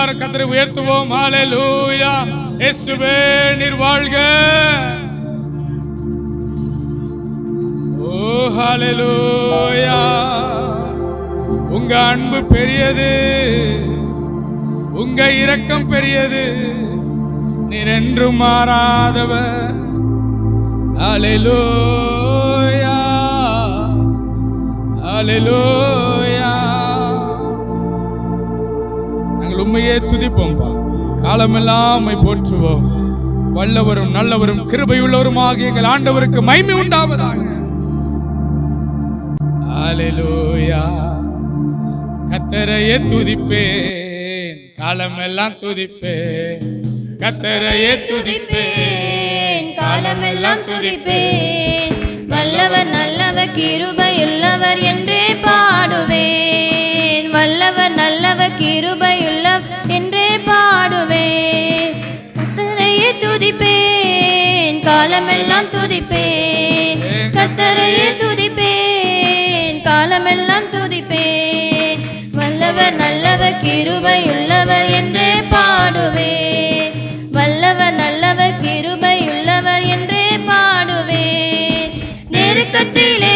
எல்லாரும் கத்திரி உயர்த்துவோம். ஹalleluya இயேசுவே நீர் வாழ்க. ஓ ஹalleluya உங்க அன்பு பெரியது. உங்க இரக்கம் பெரியது. நீர் என்றும் மாறாதவர். ஹalleluya ஹalleluya நாங்கள் உண்மையே துதிப்போம்பா காலமெல்லாம் உம்மை போற்றுவோம். வல்லவரும் நல்லவரும் கிருபையுள்ளவருமாக எங்கள் ஆண்டவருக்கு மைமை உண்டாவதாக. கத்தரையே துதிப்பேன். காலமெல்லாம் துதிப்பேன். கத்தரையே துதிப்பேன். காலமெல்லாம் துதிப்பேன். வல்லவர் நல்லவர் கிருபையுள்ளவர் என்றே பாடுவேன். வல்லவர் நல்லவர் கிருபையுள்ளவர் துதிப்பேன் காலமெல்லாம் துதிப்பேன் கத்தரையே துதிப்பேன் காலமெல்லாம் துதிப்பேன். வல்லவர் நல்லவர் கிருபையுள்ளவர் என்றே பாடுவேன். வல்லவர் நல்லவர் கிருபையுள்ளவர் என்றே பாடுவேன். நெருக்கத்திலே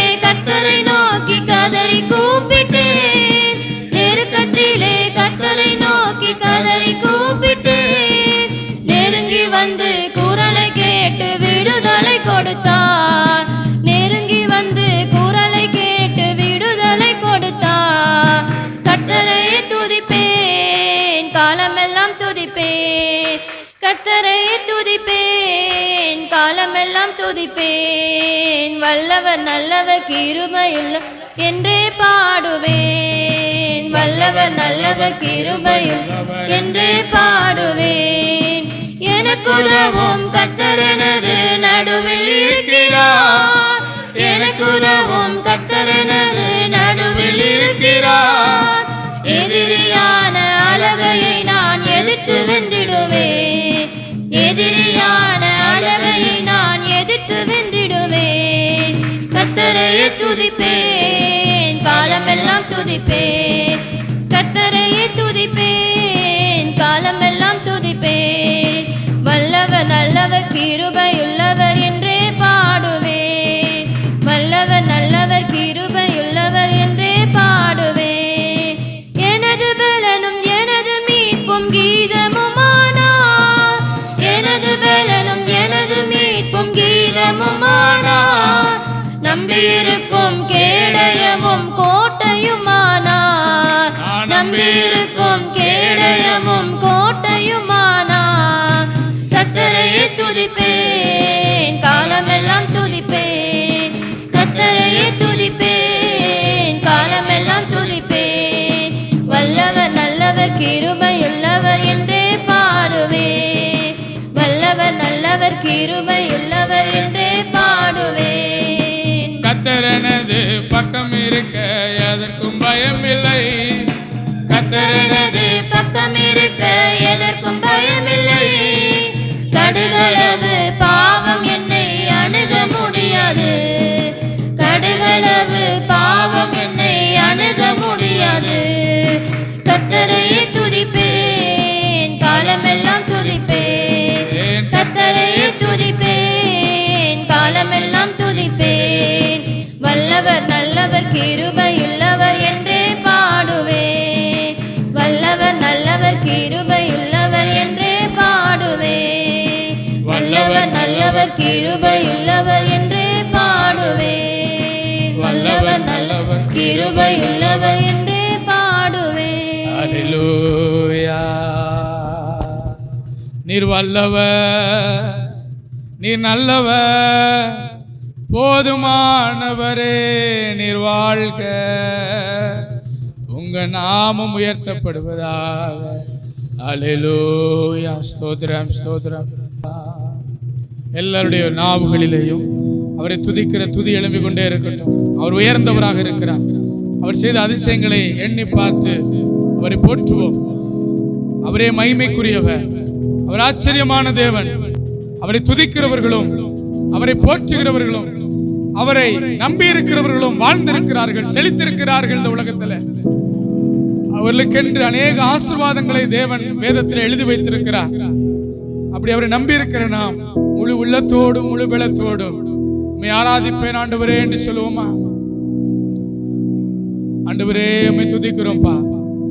துதிப்பேன். வல்லவர் நல்லவர் கிருமையுள்ள என்றே பாடுவேன். வல்லவர் நல்லவர் கிருமையுள்ள என்றே பாடுவேன். எனக்கு உதவும் கத்தரனது நடுவில் இருக்கிறார். எனக்கு உதவும் கத்தரனது நடுவில் இருக்கிறார். எதிரியான அழகையை நான் எதிர்த்து வென்றிடுவேன். கத்தரையே துதிப்பேன். காலமெல்லாம் துதிப்பேன். கத்தரையே துதிப்பேன். காலமெல்லாம் துதிப்பேன். வல்லவ நல்லவ கிருபையுள்ளவ நம்பியிருக்கும் கேடயமும் கோட்டையுமானார். நம்பியிருக்கும் கேடயமும் கோட்டையுமானார். கத்தரையே துதிப்பேன் காலமெல்லாம் துதிப்பேன். கத்தரையே துதிப்பேன் காலமெல்லாம் துதிப்பேன். வல்லவர் நல்லவர் கிருபையுள்ளவர் என்றே பாடுவேன். வல்லவர் நல்லவர் கிருபையுள்ளவர் பக்கம் இருக்க எதற்கும் பயம் இல்லை கத்தரனது பக்கம் இருக்க எதற்கும் பயமில்லை. கடுகளவு பாவம் என்னை அணுக முடியாது. கடுகளவு பாவம் என்னை அணுக முடியாது. கத்தரையே துதிப்பேன். நல்லவர் கிருபையுள்ளவர் என்றே பாடுவே. வல்லவர் நல்லவர் கிருபையுள்ளவர் என்றே பாடுவே. நீர் வல்லவர் நீர் நல்லவர் போதுமானவரே நீர் வாழ்க. உங்க நாமம் உயர்த்தப்படுவதாக. ஹalleluya. ஸ்தோத்ரம் ஸ்தோத்ரம் எல்லாருடைய நாவுகளிலேயும் அவரை துதிக்கிற துதி எழும்பிக் கொண்டே இருக்கட்டும். அவர் உயர்ந்தவராக இருக்கிறார். அவர் செய்த அதிசயங்களை எண்ணி பார்த்து அவரை போற்றுவோம். அவரே மகிமைக்குரியவர். அவர் ஆச்சரியமான தேவன். அவரை துதிக்கிறவர்களும் அவரை போற்றுகிறவர்களும் அவரை நம்பி இருக்கிறவர்களும் வாழ்ந்திருக்கிறார்கள் செழித்திருக்கிறார்கள் இந்த உலகத்துல. அவர்களுக்கென்று அநேக ஆசீர்வாதங்களை தேவன் வேதத்தில் எழுதி வைத்திருக்கிறார். அப்படி அவரை நம்பி இருக்கிற நாம் முழு உள்ளத்தோடும் முழு பலத்தோடும். உம்மை ஆராதிப்பேன் ஆண்டவரே என்று சொல்லுவோமா? ஆண்டவரே உம்மை துதிக்கிறோம்ப்பா.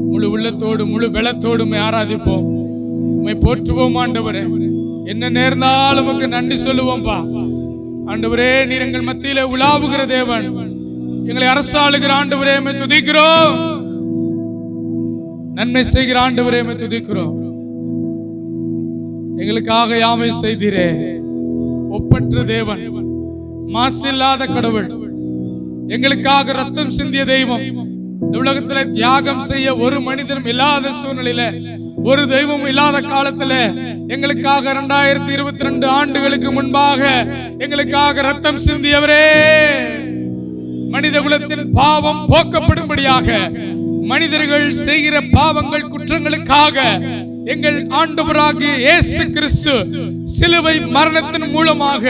முழு உள்ளத்தோடு முழு பலத்தோடு உம்மை ஆராதிப்போம். உம்மை போற்றுவோம் ஆண்டவரே. என்ன நேர்ந்தாலும் உமக்கு நன்றி சொல்லுவோம்ப்பா. ஆண்டவரே நீர் எங்கள் மத்தியில உலாவுகிற தேவன். எங்களை அரசாளுகிற ஆண்டவரே உம்மை துதிக்கிறோம். நன்மை செய்கிற ஆண்டவரே உம்மை துதிக்கிறோம். எங்களுக்காக யாமை செய்தீரே? ஒப்பற்ற தேவன் மாசில்லாத கடவுள். எங்களுக்காக ரத்தம் சிந்திய தெய்வம் இந்த உலகத்துல தியாகம் செய்ய ஒரு மனிதனும் இல்லாத சூழ்நிலையில ஒரு தெய்வம் இல்லாத காலத்துல எங்களுக்காக இரண்டாயிரத்தி இருபத்தி ரெண்டு ஆண்டுகளுக்கு முன்பாக எங்களுக்காக ரத்தம் சிந்தியவரே. மனித குலத்தின் பாவம் போக்கப்படும்படியாக மனிதர்கள் செய்கிற பாவங்கள் குற்றங்களுக்காக எங்கள் ஆண்டவராகிய இயேசு கிறிஸ்து சிலுவை மரணத்தின் மூலமாக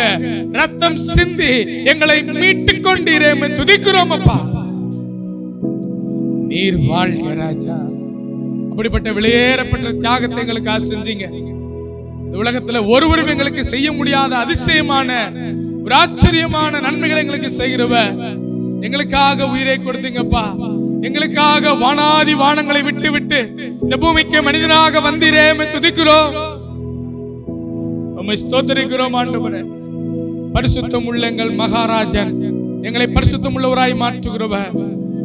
ரத்தம் சிந்தி எங்களை மீட்டுக் கொண்டீரே துதிக்கிறோம் அப்பா. நீர் வாழ்க ராஜா. அப்படிப்பட்ட வெளியேறப்பட்ட தியாகத்தை எங்களுக்காக செஞ்சீங்க உலகத்துல ஒருவரும் எங்களுக்கு செய்ய முடியாத அதிசயமான ஒரு ஆச்சரியமான நன்மைகளை எங்களுக்கு செய்கிறவ எங்களுக்காக உயிரை கொடுத்தீங்கப்பா. எங்களுக்காக வானாதி வானங்களை விட்டு விட்டு இந்த பூமிக்கு மனிதனாக வந்தீரே துதிக்கிறோம். உம்மை ஸ்தோத்தரிக்கிறோம் ஆண்டவரே. பரிசுத்தம் உள்ள எங்கள் மகாராஜன் எங்களை பரிசுத்தம் உள்ளவராய் மாற்றுகிறவர்.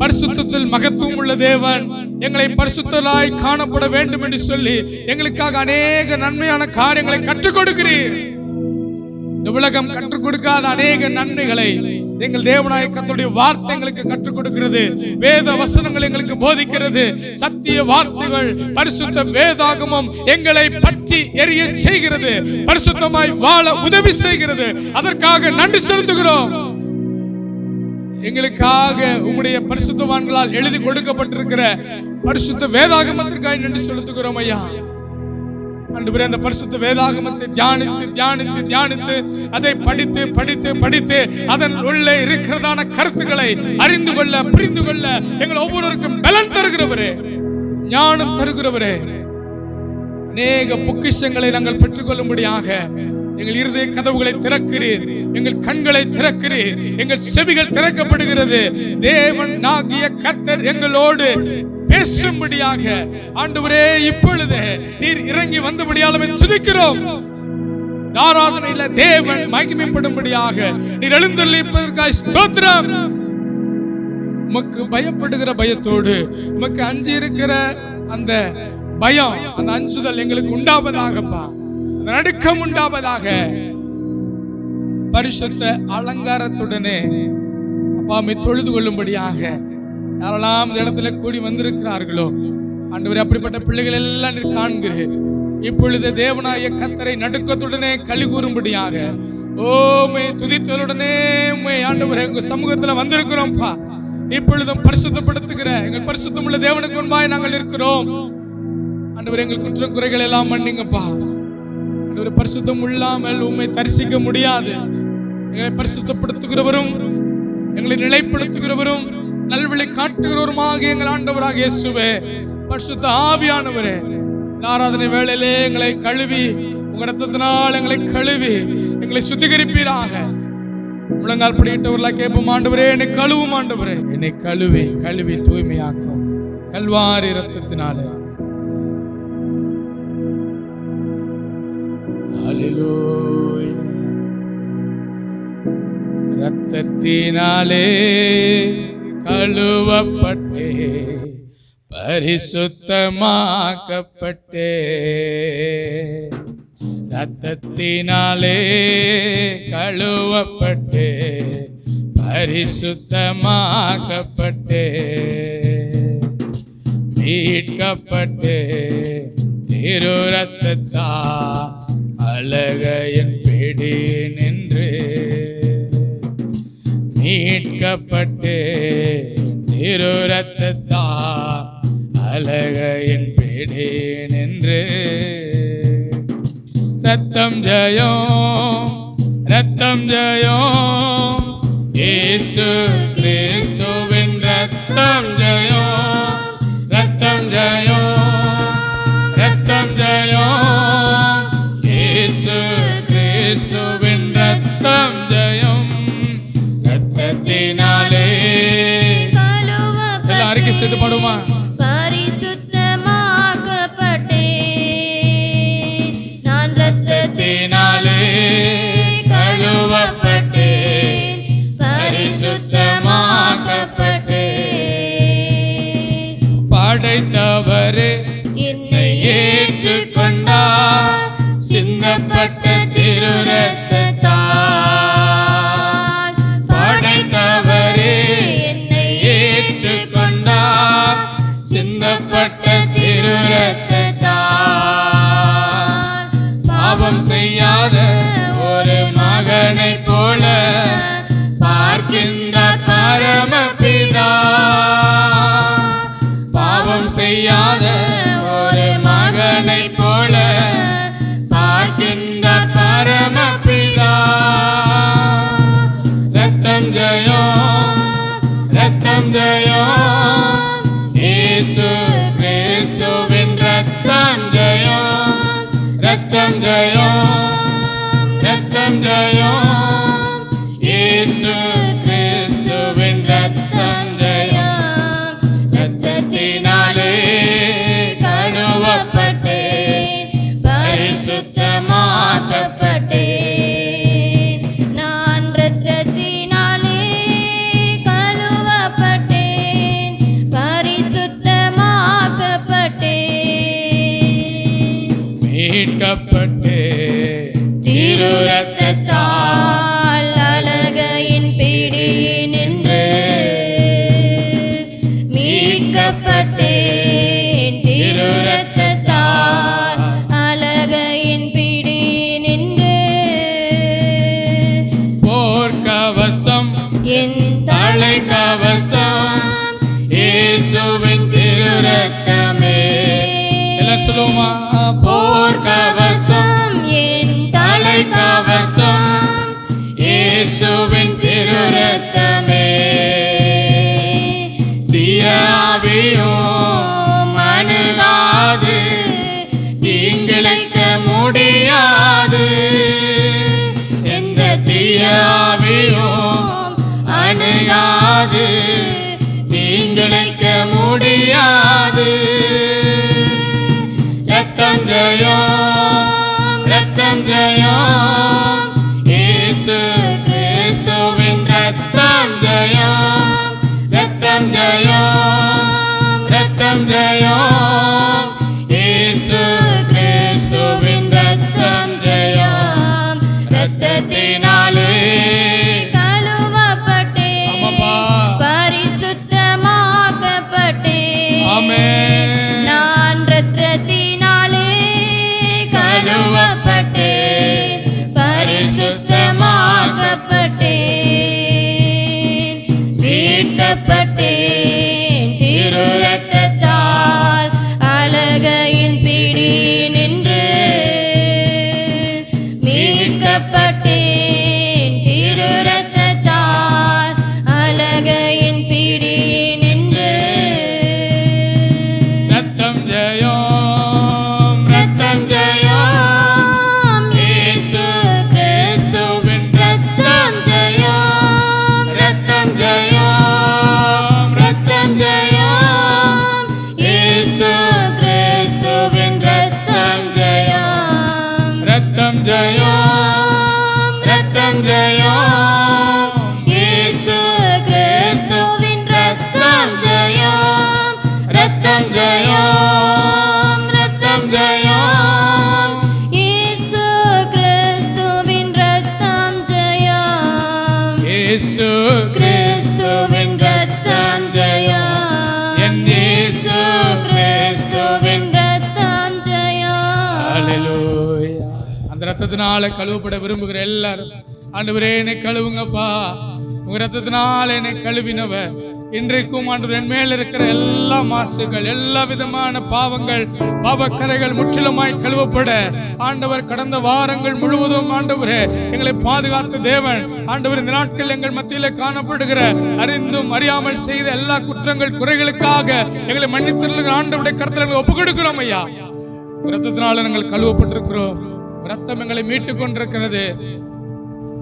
பரிசுத்தத்தில் மகத்துவம் உள்ள தேவன் எங்களை பரிசுத்தராய் காணப்பட வேண்டும் என்று சொல்லி எங்களுக்காக அநேக நன்மையான காரியங்களை கற்றுக் கொடுக்கிறீர். இந்த உலகம் கற்றுக் கொடுக்காத அநேக நன்மைகளை எங்கள் தேவநாயகத்துடைய வார்த்தை எங்களுக்கு கற்றுக் கொடுக்கிறது. வேத வசனங்கள் எங்களுக்கு போதிக்கிறது. சத்திய வார்த்தைகள் பரிசுத்த வேதாகமம் எங்களை பற்றி எரிய செய்கிறது. பரிசுத்தமாய் வாழ உதவி செய்கிறது. அதற்காக நன்றி செலுத்துகிறோம். எங்களுக்காக உங்களுடைய பரிசுத்தவான்களால் எழுதி கொடுக்கப்பட்டிருக்கிற பரிசுத்த வேதாகமத்திற்காக நன்றி செலுத்துகிறோம் ஐயா. ஆண்டவரே அந்த பரிசுத்த வேதாகமத்தை தியானித்து தியானித்து தியானித்து அதை படித்து படித்து படித்து அதன் உள்ளே இருக்கிறதான கருத்துக்களை அறிந்து கொள்ள புரிந்து கொள்ள எங்கள் ஒவ்வொருவருக்கும் பலன் தருகிறவரே ஞானம் தருகிறவரே. அநேக பொக்கிஷங்களை நாங்கள் பெற்றுக்கொள்ளும்படியாக எங்கள் இருதய கதவுகளை திறக்கிறீர் எங்கள் கண்களை திறக்கிறீர் எங்கள் செவிகள் திறக்கப்படுகிறது. தேவன் ஆகிய கத்தர் எங்களோடு பேசும்படியாக ஆண்டவரே இப்பொழுது நீர் இறங்கி வந்தபடியாலுமே துதிக்கிறோம். ஆராதனையில தேவன் மகிமைப்படும்படியாக நீர் எழுந்தள்ளிப்பதற்காக ஸ்தோத்திரம். உமக்கு பயப்படுகிற பயத்தோடு உமக்கு அஞ்சு இருக்கிற அந்த பயம் அந்த அஞ்சுதல் எங்களுக்கு உண்டாவதாகப்பா. நடுக்கம் உண்டாவதாக. பரிசுத்த அலங்காரத்துடனே அப்பாமை தொழுது கொள்ளும்படியாக யாரெல்லாம் இந்த இடத்துல கூடி வந்திருக்கிறார்களோ ஆண்டவர் அப்படிப்பட்ட பிள்ளைகள் எல்லாம் நீர் காண்கிறேன் இப்பொழுது தேவனாய கத்தரை நடுக்கத்துடனே களி கூறும்படியாக ஓமை துதித்தலுடனே உண்மை ஆண்டவர் எங்கள் சமூகத்துல வந்திருக்கிறோம்ப்பா. இப்பொழுதும் பரிசுத்தப்படுத்துகிற எங்கள் பரிசுத்தம் உள்ள தேவனுக்கு முன்பாய் நாங்கள் இருக்கிறோம். ஆண்டவர் எங்கள் குற்றம் குறைகள் எல்லாம் மன்னிங்கப்பா. ஆண்டவர் பரிசுத்தம் இல்லாமல் உண்மை தரிசிக்க முடியாது. எங்களை பரிசுத்தப்படுத்துகிறவரும் எங்களை நிலைப்படுத்துகிறவரும் நல்வழி காட்டுகிறவருமாக எங்கள் ஆண்டவராக இயேசுவே. பரிசுத்த ஆவியானவரே ஆராதனை வேளையிலே எங்களை கழுவி உங்க ரத்தத்தினால் எங்களை கழுவி எங்களை சுத்திகரிப்பீராக. முழங்கால் படிக்கிட்டவர்களா கேட்போம் ஆண்டவரே என்னை கழுவும் ஆண்டவரே. என்னை கழுவி கழுவி தூய்மையாக்கும். கல்வாரி ரத்தத்தினாலே ரத்தத்தினாலே கழுவப்பட்டே பரிசுத்தமாக்கப்பட்டே. ரத்தத்தினாலே கழுவப்பட்டே பரிசுத்தமாக்கப்பட்டே. மீட்கப்பட்டே திரு ரத்தத்தா அழகைய மீட்கப்பட்டு திரு அழகையின் பிடி நின்று. ரத்தம் ஜெயம் ரத்தம் ஜெயம் ஏசு கிறிஸ்துவின் பரிசுத்தமாக்கப்பட்டு படைத்தவரே என்னை ஏற்றுக்கொண்டார். சிந்தப்பட்ட திருரத்தால் படைத்தவரே என்னை ஏற்றுக்கொண்டார். சிந்தப்பட்ட திருரத்தால் பாவம் செய்யாத பரமபிதா. பாவம் செய்யாத ஒரு மகனைப் போல பார்க்கின்றார் பரமபிதா. ரத்தம் ஜெயம் ரத்தம் ஜெயம். இயேசு கிறிஸ்துவின் ரத்தம் ஜெயம் ரத்தம் ஜெயம் ரத்தம் திரு ரத்தத்தால் அழகையின் பிடியினின்று மீட்கப்பட்டேன். திரு ரத்தத்தால் அழகையின் பிடியினின்று போர்க்கவசம் என் தலைக்கவசம் இயேசுவின் திரு ரத்தமே எல்லாம் சொல்லுவோமா? Yeah. Amen. ரத்தத்தினால கழுவப்பட விரும்புகிற எல்லாரும் ஆண்டவரே என்னை கழுவுங்கப்பா. உங்க ரத்தத்தினால என்னை கழுவினவ இன்றைக்கும் ஆண்டவர் என் மேல் இருக்கிற எல்லா மாசுகள் எல்லா விதமான பாவங்கள் பாவக்கரைகள் முற்றிலுமாய் கழுவப்பட. ஆண்டவர் கடந்த வாரங்கள் முழுவதும் ஆண்டவரே எங்களை பாதுகாத்த தேவன். ஆண்டவர் இந்த நாட்கள் எங்கள் மத்தியில காணப்படுகிற அறிந்தும் அறியாமல் செய்த எல்லா குற்றங்கள் குறைகளுக்காக எங்களை மன்னித்திருக்கிற ஆண்டவருடைய கருத்தில் ஒப்பு கொடுக்கிறோம் ஐயா. ரத்தத்தினால் நாங்கள் கழுவப்பட்டிருக்கிறோம். ரத்தம் எங்களை மீட்டுக் கொண்டிருக்கிறது.